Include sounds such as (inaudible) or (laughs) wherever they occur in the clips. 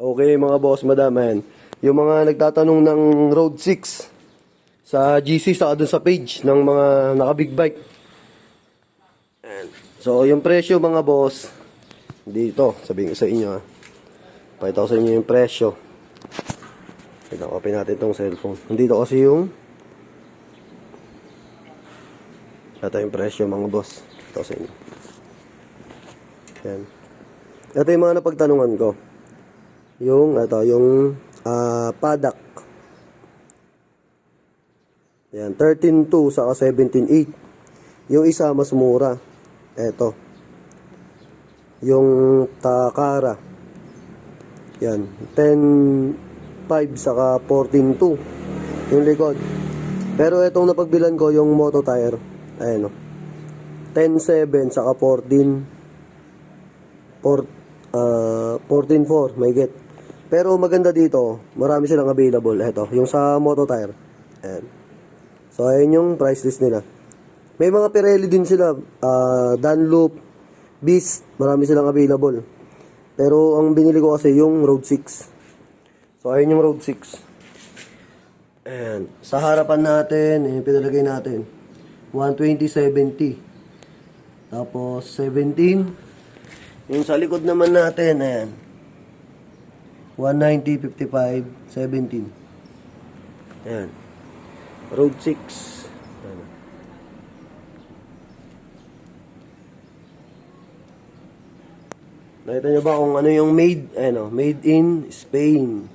Okay mga boss, madam, ayan. Yung mga nagtatanong ng Road 6 sa GC sa doon sa page ng mga naka big bike. Ayan. So, yung presyo mga boss, dito, sabihin ko sa inyo ha. Pakita ko sa inyo yung presyo. Pinaka-open natin itong cellphone. Nandito kasi yung ito yung presyo mga boss. Ito sa inyo. Yan. Ito yung mga napagtanungan ko. Yung, ito, yung ah padak. Yan, 13.2 saka 17.8. Yung isa mas mura. Ito. Yung Takara. Yan, 10.5 saka 14.2. Yung likod. Pero itong napagbilan ko, yung moto tire. Ayan o. 10.7 saka 14 4 uh, 14.4 may get. Pero maganda dito, marami silang available. Ito, yung sa moto tire. Ayan. So, ayan yung price list nila. May mga Pirelli din sila. ah Dunlop, Beast, marami silang available. Pero ang binili ko kasi yung Road 6. So, ayun yung Road 6. Ayan. Sa harapan natin, yung pinalagay natin. 120.70. Tapos, 17. Yung sa likod naman natin, ayan. 190.55, 17. Ayan. Road 6. Ayan. Nakita nyo ba kung ano yung made, ano, made in Spain.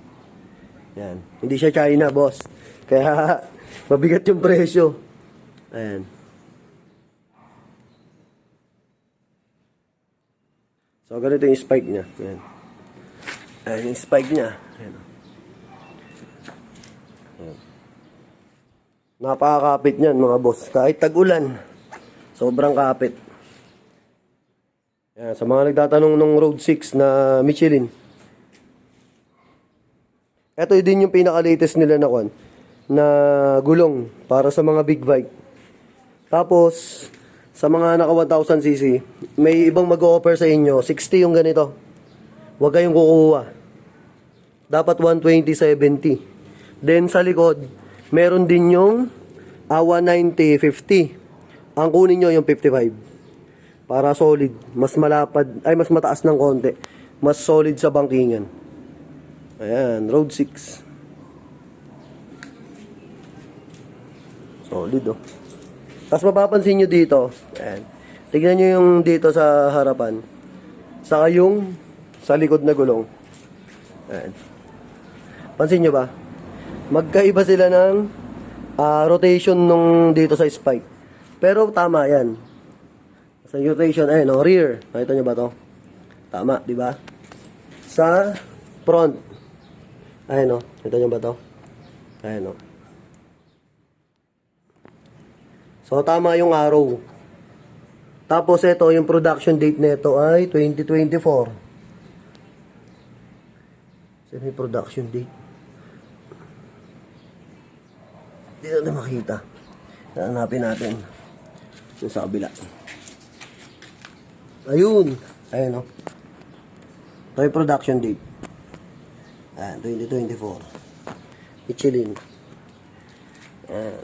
Yan. Hindi siya China, boss. (laughs) Kaya, mabigat yung presyo. Ayan. So, ganito yung spike niya. Ayan. Ayan yung spike niya. Napakakapit niyan, mga boss. Kahit tag-ulan, sobrang kapit. Ayan, sa mga nagtatanong ng Road 6 na Michelin. Ito din yung pinaka-latest nila na kwan, na gulong para sa mga big bike. Tapos, sa mga naka 1000cc, may ibang mag-offer sa inyo, 60 yung ganito. Huwag kayong kukuha. Dapat 120-70. Then sa likod, meron din yung ah, 190-50. Ang kunin nyo yung 55. Para solid. Mas malapad, ay mas mataas ng konti. Mas solid sa bangkingan. Ayan, road 6. Solid oh. Tapos mapapansin nyo dito, ayan. Tignan nyo yung dito sa harapan. Saka yung sa likod na gulong. Ayan. Pansin nyo ba? Magkaiba sila ng ah, rotation nung dito sa spike. Pero tama yan. Sa rotation, ayun, oh, rear. Nakita nyo ba to? Tama, di ba? Sa front. Ayun, oh. Nakita nyo ba to? Ayun, oh. So, tama yung arrow. Tapos, ito, yung production date nito ay 2024. Saan yung production date? Dito na makita. Hanapin natin. Yung sa kabila. Ayun. Ayun, no? Yung production date. Ayan, 2024. Michelin. Ayan.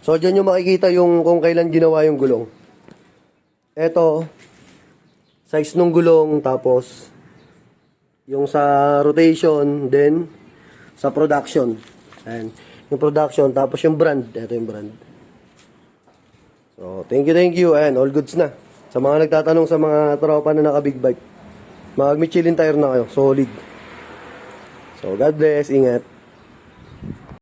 So, dyan yung makikita yung kung kailan ginawa yung gulong. Ito, size ng gulong, tapos yung sa rotation, then sa production. Ayan. Yung production, tapos yung brand. Ito yung brand. So, thank you, thank you. Ayan, all goods na. Sa mga nagtatanong sa mga tropa na naka big bike, mag Michelin tire na kayo. Solid. So, God bless. Ingat.